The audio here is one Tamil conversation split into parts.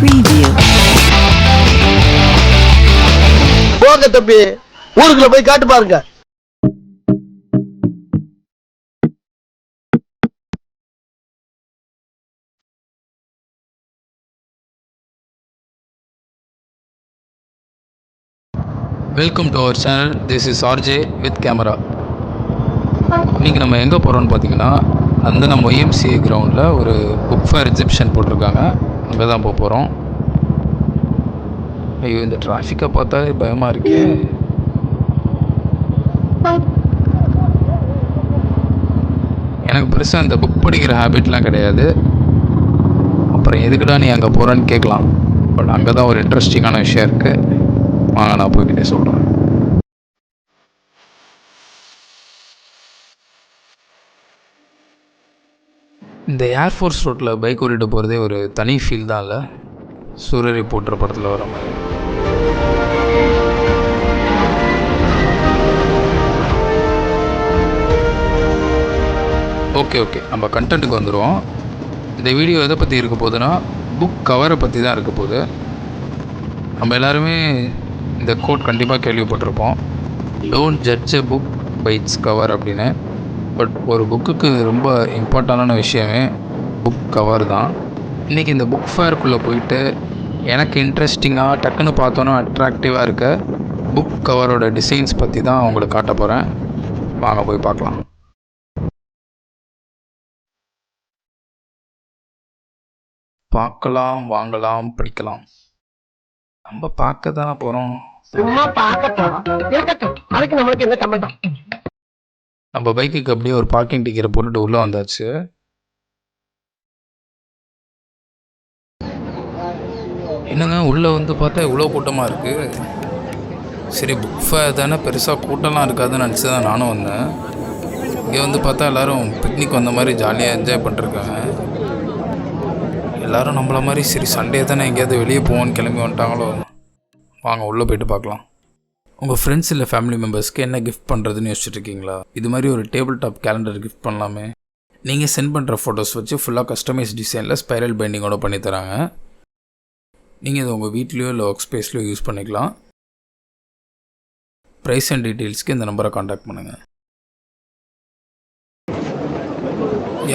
Preview. போங்க தம்பி ஊருக்குள்ள போய் காட்டு பாருங்க. Welcome to our channel this is RJ with camera இன்றைக்கி நம்ம எங்கே போகிறோம்னு பார்த்தீங்கன்னா அந்த நம்ம ஒய்எம்சிஏ கிரவுண்டில் ஒரு புக் ஃபேர் எக்ஸிபிஷன் போட்டிருக்காங்க. அங்கே தான் போக போகிறோம் ஐயோ இந்த டிராஃபிக்கை பார்த்தாலே பயமாக இருக்கு. எனக்கு பெருசாக இந்த புக் படிக்கிற ஹேபிட்லாம் கிடையாது. அப்புறம் எதுக்குடா நீ அங்கே போகிறேன்னு கேட்கலாம். பட் அங்கே தான் ஒரு இன்ட்ரெஸ்டிங்கான விஷயம் இருக்குது வாங்க நான் போய்கிட்டே சொல்கிறேன் இந்த ஏர்ஃபோர்ஸ் ரோட்டில் பைக் ஓட்டிட்டு போகிறதே ஒரு தனி ஃபீல் தான் இல்லை? சூரரை போட்டுற படத்தில் வர மாதிரி. ஓகே ஓகே நம்ம கண்டென்ட்டுக்கு வந்துடுவோம் இந்த வீடியோ எதை பற்றி இருக்க போகுதுன்னா புக் கவரை பற்றி தான் இருக்க போகுது. நம்ம எல்லாருமே இந்த கோட் கண்டிப்பாக கேள்விப்பட்டிருப்போம். Don't judge a book by its cover அப்படின்னு. பட் ஒரு புக்குக்கு ரொம்ப இம்பார்ட்டண்டான விஷயமே புக் கவர் தான். இன்றைக்கி இந்த புக் ஃபேருக்குள்ளே போயிட்டு எனக்கு இன்ட்ரெஸ்டிங்காக டக்குன்னு பார்த்தோன்னா அட்ராக்டிவாக இருக்க புக் கவரோட டிசைன்ஸ் பற்றி தான் உங்களுக்கு காட்ட போகிறேன் வாங்க போய் பார்க்கலாம். பார்க்கலாம் வாங்கலாம் படிக்கலாம். நம்ம பார்க்க தானே போகிறோம் சும்மா பார்க்கட்டும் அதுக்கு நம்மளுக்கு என்ன சம்பந்தம்? நம்ம பைக்குக்கு அப்படியே ஒரு பார்க்கிங் டிக்கெட்டை போட்டுட்டு உள்ளே வந்தாச்சு. என்னங்க உள்ளே வந்து பார்த்தா இவ்வளோ கூட்டமாக இருக்குது சரி புக் ஃபேர் தானே பெருசாக கூட்டம்லாம் இருக்காதுன்னு நினச்சி தான் நானும் வந்தேன். இங்கே வந்து பார்த்தா எல்லோரும் பிக்னிக் வந்த மாதிரி ஜாலியாக என்ஜாய் பண்ணிருக்காங்க எல்லோரும் நம்மள மாதிரி சரி சண்டே தானே எங்கேயாவது வெளியே போவோன்னு கிளம்பி வந்துட்டாங்களோ? வாங்க உள்ளே போயிட்டு பார்க்கலாம். உங்கள் ஃப்ரெண்ட்ஸ் இல்லை ஃபேமிலி மெம்பர்ஸ்க்கு என்ன கிஃப்ட் பண்ணுறதுன்னு யோசிச்சுட்டு இருக்கீங்களா இது மாதிரி ஒரு டேபிள் டாப் கேலண்டர் கிஃப்ட் பண்ணலாமே. நீங்கள் சென்ட் பண்ணுற ஃபோட்டோஸ் வச்சு ஃபுல்லாக கஸ்டமைஸ் டிசைனில் ஸ்பைரல் பைண்டிங்கோட பண்ணித்தராங்க நீங்கள் இதை உங்கள் வீட்லேயோ இல்லை ஒர்க் ஸ்பேஸ்லையோ யூஸ் பண்ணிக்கலாம். ப்ரைஸ் அண்ட் டீட்டெயில்ஸ்க்கு இந்த நம்பரை காண்டாக்ட் பண்ணுங்கள்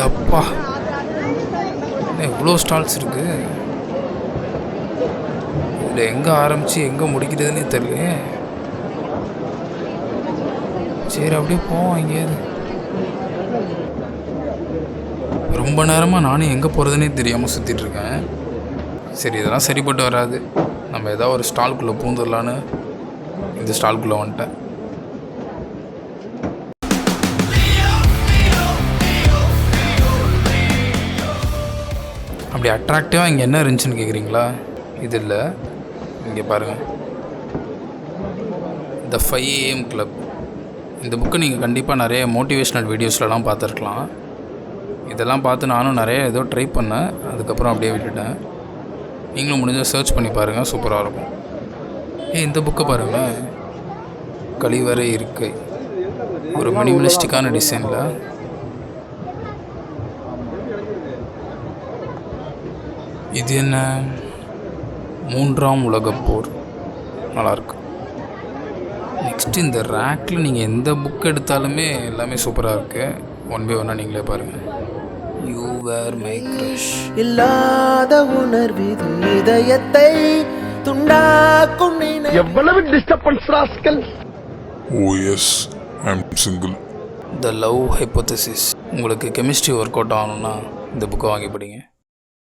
அப்பா இவ்வளோ ஸ்டால்ஸ் இருக்குது இதில் எங்கே ஆரம்பித்து எங்கே முடிக்கிறதுனே தெரியல சரி அப்படியே போவோம் எங்கேயாவது. ரொம்ப நேரமாக நானும் எங்கே போகிறதுனே தெரியாமல் சுற்றிட்டுருக்கேன் சரி இதெல்லாம் சரிப்பட்டு வராது. நம்ம ஏதாவது ஒரு ஸ்டால்குள்ளே பூந்துடலான்னு இந்த ஸ்டால்குள்ளே வந்துட்டேன். அப்படி அட்ராக்டிவாக இங்கே என்ன இருந்துச்சுன்னு கேட்குறீங்களா இது இல்லை. இங்கே பாருங்கள் த ஃபைவ் ஏஎம் கிளப் இந்த புக்கு நீங்கள் கண்டிப்பாக நிறைய மோட்டிவேஷ்னல் வீடியோஸ்லலாம் பார்த்துருக்கலாம். இதெல்லாம் பார்த்து நானும் நிறைய ஏதோ ட்ரை பண்ணேன். அதுக்கப்புறம் அப்படியே விட்டுட்டேன். நீங்களும் முடிஞ்சால் சர்ச் பண்ணி பாருங்கள் சூப்பராக இருக்கும். ஏ இந்த புக்கை பாருங்களேன் கழிவறை இருக்கை. ஒரு மினிமலிஸ்டிக்கான டிசைனில். இது என்ன? மூன்றாம் உலகப் போர். நல்லாயிருக்கு நெக்ஸ்ட் இந்த ரேக்கில் நீங்கள் எந்த புக் எடுத்தாலுமே எல்லாமே சூப்பராக இருக்குது ஒன் பை ஒன்னாக நீங்களே பாருங்கள் யூ வேர் மை க்ரஷ் இல்லாத உணர்விது இதயத்தை துண்டாக்கும் எவ்வளவு disturbance rascal Oh yes, I'm single. The love hypothesis உங்களுக்கு கெமிஸ்ட்ரி ஒர்க் அவுட் ஆகணும்னா இந்த புக்கை வாங்கி படிங்க.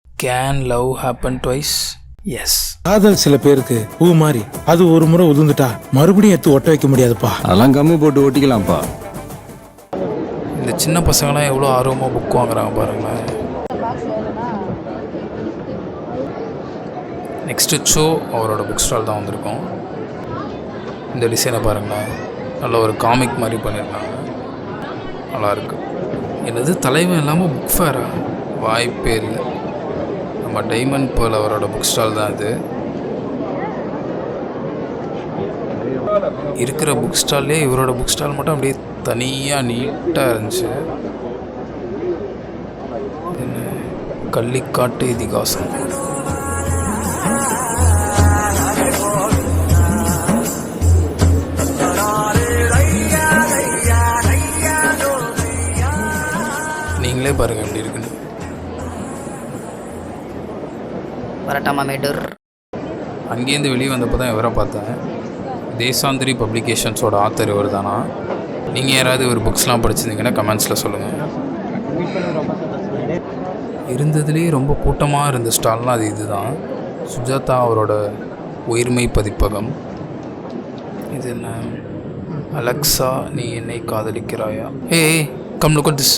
Can love happen twice yes காதல் சில பேருக்கு பூ மாதிரி அது ஒரு முறை உதிர்ந்துட்டா மறுபடியும் எடுத்து ஒட்ட வைக்க முடியாதுப்பா. அதெல்லாம் கம்மி போட்டு ஓட்டிக்கலாம்ப்பா இந்த சின்ன பசங்களாம் எவ்வளோ ஆர்வமாக புக் வாங்குறாங்க பாருங்களேன். நெக்ஸ்ட்டு ஷோ அவரோட புக் ஸ்டால் தான் வந்திருக்கோம். இந்த டிசைனை பாருங்களேன். நல்ல ஒரு காமிக் மாதிரி பண்ணியிருக்காங்க. நல்லாயிருக்கு என்னது தலைவன் இல்லாமல் புக் ஃபேரா வாய்ப்பே இல்லை. நம்ம டைமண்ட் போல் அவரோட புக் ஸ்டால் தான் இது இருக்கிற புக் ஸ்டால்லே இவரோட புக் ஸ்டால் மட்டும் அப்படியே தனியாக நீட்டாக இருந்துச்சு. கள்ளிக்காட்டு இதிகாசம். நீங்களே பாருங்கள் எப்படி இருக்குன்னு. வரட்டாமா மேட்டூர் அங்கேருந்து வெளியே வந்தப்போ தான் இவரை பார்த்தேன். தேசாந்திரி பப்ளிகேஷன்ஸோட ஆத்தர் இவர் தானா? நீங்கள் யாராவது ஒரு புக்ஸ்லாம் படிச்சிருந்தீங்கன்னா கமெண்ட்ஸில் சொல்லுங்கள் இருந்ததுலேயே ரொம்ப கூட்டமாக இருந்த ஸ்டால்லாம் அது இதுதான். சுஜாதா அவரோட உயிர்மை பதிப்பகம். இது என்ன? அலெக்சா நீ என்னை காதலிக்கிறாயா? ஏய் கம் லுக் திஸ்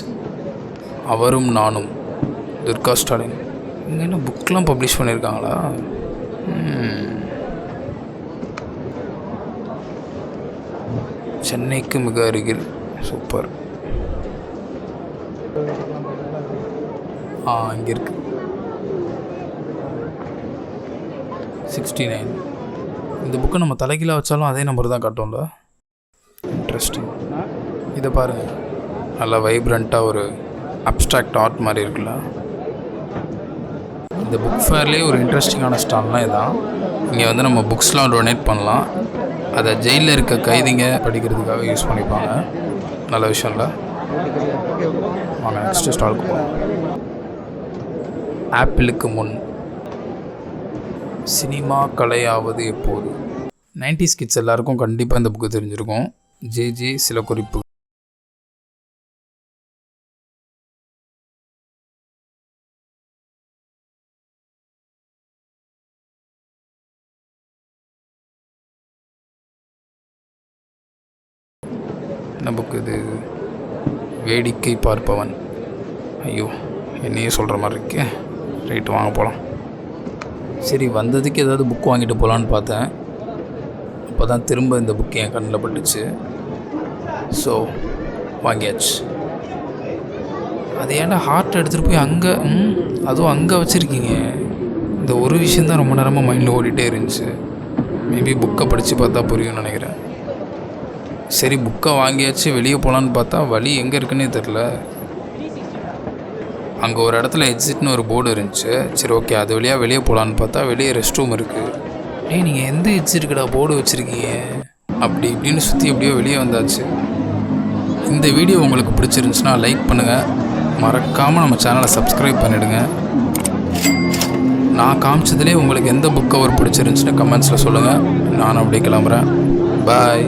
அவரும் நானும் துர்கா ஸ்டாலின். இவங்க என்ன புக்லாம் பப்ளிஷ் பண்ணியிருக்காங்களா சென்னைக்கு மிக அருகில். சூப்பர். ஆ இங்கே இருக்கு. சிக்ஸ்டி நைன் இந்த புக்கை நம்ம தலைகீழாக வச்சாலும் அதே நம்பர் தான் காட்டும்ல? இன்ட்ரெஸ்டிங் இதை பாருங்கள் நல்லா வைப்ரண்ட்டாக ஒரு அப்ட்ராக்ட் ஆர்ட் மாதிரி இருக்குல்ல? இந்த புக் ஃபேர்லேயே ஒரு இன்ட்ரெஸ்டிங்கான ஸ்டால்லாம் இதான். இங்கே வந்து நம்ம புக்ஸ்லாம் டொனேட் பண்ணலாம். அதை ஜெயிலில் இருக்க கைதிங்க படிக்கிறதுக்காக யூஸ் பண்ணிப்பாங்க. நல்ல விஷயம்ல வாங்க நெக்ஸ்ட் ஸ்டாலுக்கு போகலாம் ஆப்பிளுக்கு முன். சினிமா கலையாவது எப்போது? 90s கிட்ஸ் எல்லாருக்கும் கண்டிப்பாக இந்த புக்கு தெரிஞ்சிருக்கும். ஜே ஜே சில குறிப்பு என்ன புக்கு இது வேடிக்கை பார்ப்பவன். ஐயோ என்னையே சொல்கிற மாதிரி இருக்கே. ரைட்டு வாங்க போகலாம் சரி வந்ததுக்கு ஏதாவது புக் வாங்கிட்டு போகலான்னு பார்த்தேன். அப்போ தான் திரும்ப இந்த புக் என் கண்ணில் பட்டுச்சு. ஸோ வாங்கியாச்சு. அது ஏன்டா ஹார்ட் எடுத்துகிட்டு போய் அங்கே ம் அதுவும் அங்கே வச்சுருக்கீங்க? இந்த ஒரு விஷயந்தான் ரொம்ப நேரமாக மைண்டில் ஓடிட்டே இருந்துச்சு. மேபி புக்கை படித்து பார்த்தா புரியும்னு நினைக்கிறேன். சரி புக்கை வாங்கியாச்சு வெளியே போகலான்னு பார்த்தா வழி எங்கே இருக்குன்னே தெரில அங்கே ஒரு இடத்துல எக்ஸிட்னு ஒரு போர்டு இருந்துச்சு. சரி ஓகே அது வழியாக வெளியே போகலான்னு பார்த்தா வெளியே ரெஸ்ட் ரூம் இருக்குது ஏய் நீங்கள் எந்த எக்ஸிட்டுக்கடா போர்டு வச்சுருக்கீங்க? அப்படி இப்படின்னு சுற்றி எப்படியோ வெளியே வந்தாச்சு. இந்த வீடியோ உங்களுக்கு பிடிச்சிருந்துச்சுன்னா லைக் பண்ணுங்கள் மறக்காமல் நம்ம சேனலை சப்ஸ்கிரைப் பண்ணிவிடுங்க நான் காமிச்சதுலேயே உங்களுக்கு எந்த புக் கவர் பிடிச்சிருந்துச்சுன்னு கமெண்ட்ஸில் சொல்லுங்கள் நான் அப்படியே கிளம்புறேன். பாய்